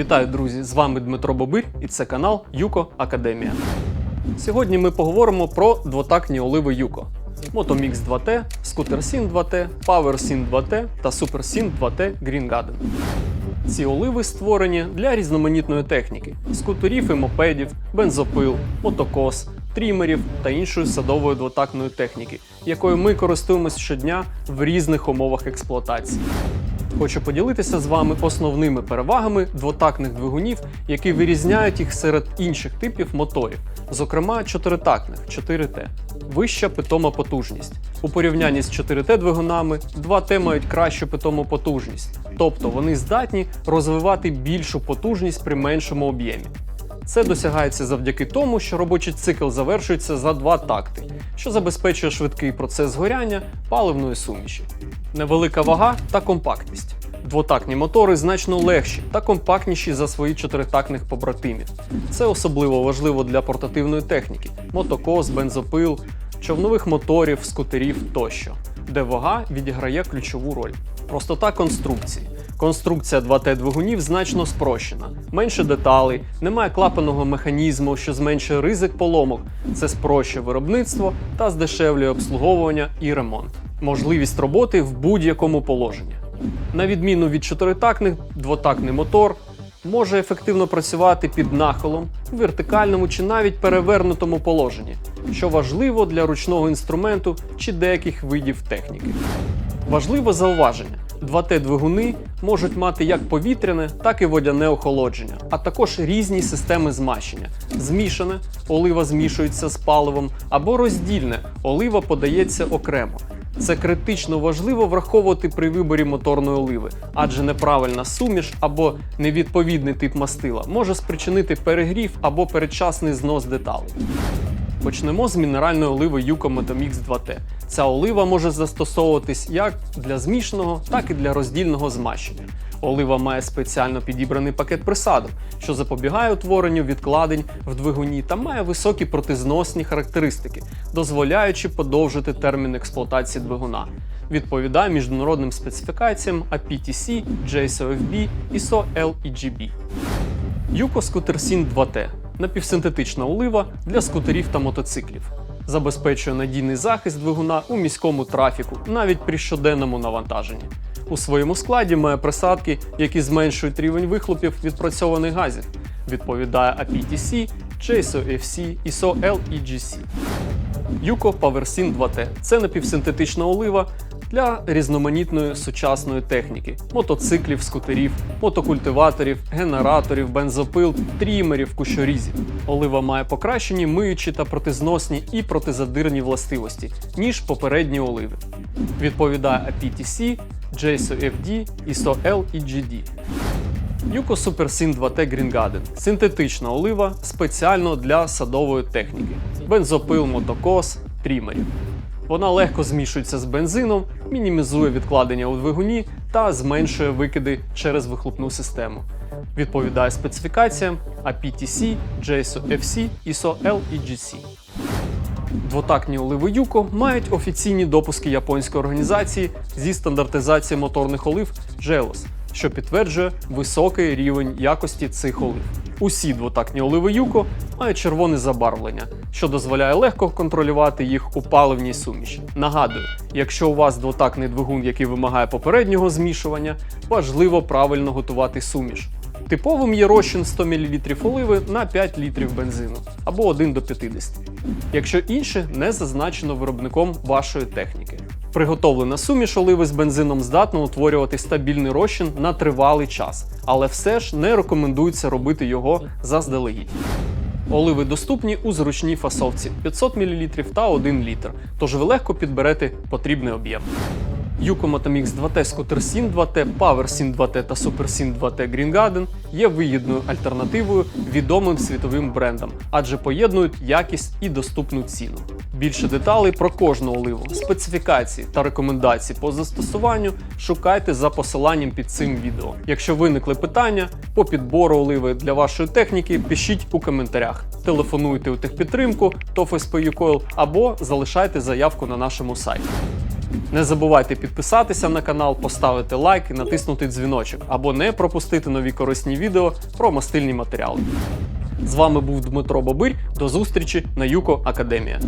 Вітаю, друзі! З вами Дмитро Бобир і це канал Юко Академія. Сьогодні ми поговоримо про двотактні оливи Юко. Motomix 2T, Scooter Sin 2T, Power Sin 2T та Super Sin 2T Green Garden. Ці оливи створені для різноманітної техніки: скутерів і мопедів, бензопил, мотокос, трімерів та іншої садової двотактної техніки, якою ми користуємось щодня в різних умовах експлуатації. Хочу поділитися з вами основними перевагами двотактних двигунів, які вирізняють їх серед інших типів моторів, зокрема чотиритактних 4Т. Вища питома потужність. У порівнянні з 4Т двигунами 2Т мають кращу питому потужність, тобто вони здатні розвивати більшу потужність при меншому об'ємі. Це досягається завдяки тому, що робочий цикл завершується за два такти, що забезпечує швидкий процес згоряння паливної суміші. Невелика вага та компактність. Двотактні мотори значно легші та компактніші за свої чотиритактних побратимів. Це особливо важливо для портативної техніки: мотокос, бензопил, човнових моторів, скутерів тощо, де вага відіграє ключову роль. Простота конструкції. Конструкція 2Т двигунів значно спрощена, менше деталей, немає клапаного механізму, що зменшує ризик поломок. Це спрощує виробництво та здешевлює обслуговування і ремонт. Можливість роботи в будь-якому положенні. На відміну від чотиритактних, двотактний мотор може ефективно працювати під нахилом, вертикальному чи навіть перевернутому положенні, що важливо для ручного інструменту чи деяких видів техніки. Важливе зауваження: 2Т-двигуни можуть мати як повітряне, так і водяне охолодження, а також різні системи змащення. Змішане олива змішується з паливом або роздільне олива подається окремо. Це критично важливо враховувати при виборі моторної оливи, адже неправильна суміш або невідповідний тип мастила може спричинити перегрів або передчасний знос деталей. Почнемо з мінеральної оливи Yuko Motomix 2T. Ця олива може застосовуватись як для змішаного, так і для роздільного змащення. Олива має спеціально підібраний пакет присадок, що запобігає утворенню відкладень в двигуні та має високі протизносні характеристики, дозволяючи подовжити термін експлуатації двигуна. Відповідає міжнародним специфікаціям APTC, JSOFB, ISO LEGB. Yuko Scooter Sin 2T напівсинтетична олива для скутерів та мотоциклів. Забезпечує надійний захист двигуна у міському трафіку, навіть при щоденному навантаженні. У своєму складі має присадки, які зменшують рівень вихлопів відпрацьованих газів. Відповідає APTC, JSOFC, ISO LEGC. Юко PowerSyn 2T це напівсинтетична олива для різноманітної сучасної техніки: мотоциклів, скутерів, мотокультиваторів, генераторів, бензопил, трімерів, кущорізів. Олива має покращені миючі та протизносні і протизадирні властивості, ніж попередні оливи. Відповідає APTC, JSOFD, ISO LEGD. Yuko Super Sin 2T Green Garden – синтетична олива спеціально для садової техніки, бензопил, мотокос, трімерів. Вона легко змішується з бензином, мінімізує відкладення у двигуні та зменшує викиди через вихлопну систему. Відповідає специфікаціям APTC, JSOFC, ISO LEGC. Двотактні оливи Юко мають офіційні допуски японської організації зі стандартизації моторних олив JELOS, що підтверджує високий рівень якості цих олив. Усі двотактні оливи Юко мають червоне забарвлення, що дозволяє легко контролювати їх у паливній суміші. Нагадую, якщо у вас двотактний двигун, який вимагає попереднього змішування, важливо правильно готувати суміш. Типовим є розчин 100 мл оливи на 5 літрів бензину або 1 до 50, якщо інше не зазначено виробником вашої техніки. Приготовлена суміш оливи з бензином здатна утворювати стабільний розчин на тривалий час, але все ж не рекомендується робити його заздалегідь. Оливи доступні у зручній фасовці 500 мл та 1 літр, тож ви легко підберете потрібний об'єм. Yuko Motomix 2T Scooter Sin 2T, Power Sin 2T та Super Sin 2T Green Garden є вигідною альтернативою відомим світовим брендам, адже поєднують якість і доступну ціну. Більше деталей про кожну оливу, специфікації та рекомендації по застосуванню шукайте за посиланням під цим відео. Якщо виникли питання по підбору оливи для вашої техніки, пишіть у коментарях. Телефонуйте у техпідтримку ТОФ СП «Юкойл» або залишайте заявку на нашому сайті. Не забувайте підписатися на канал, поставити лайк і натиснути дзвіночок, або не пропустити нові корисні відео про мастильні матеріали. З вами був Дмитро Бобирь. До зустрічі на Юко Академія.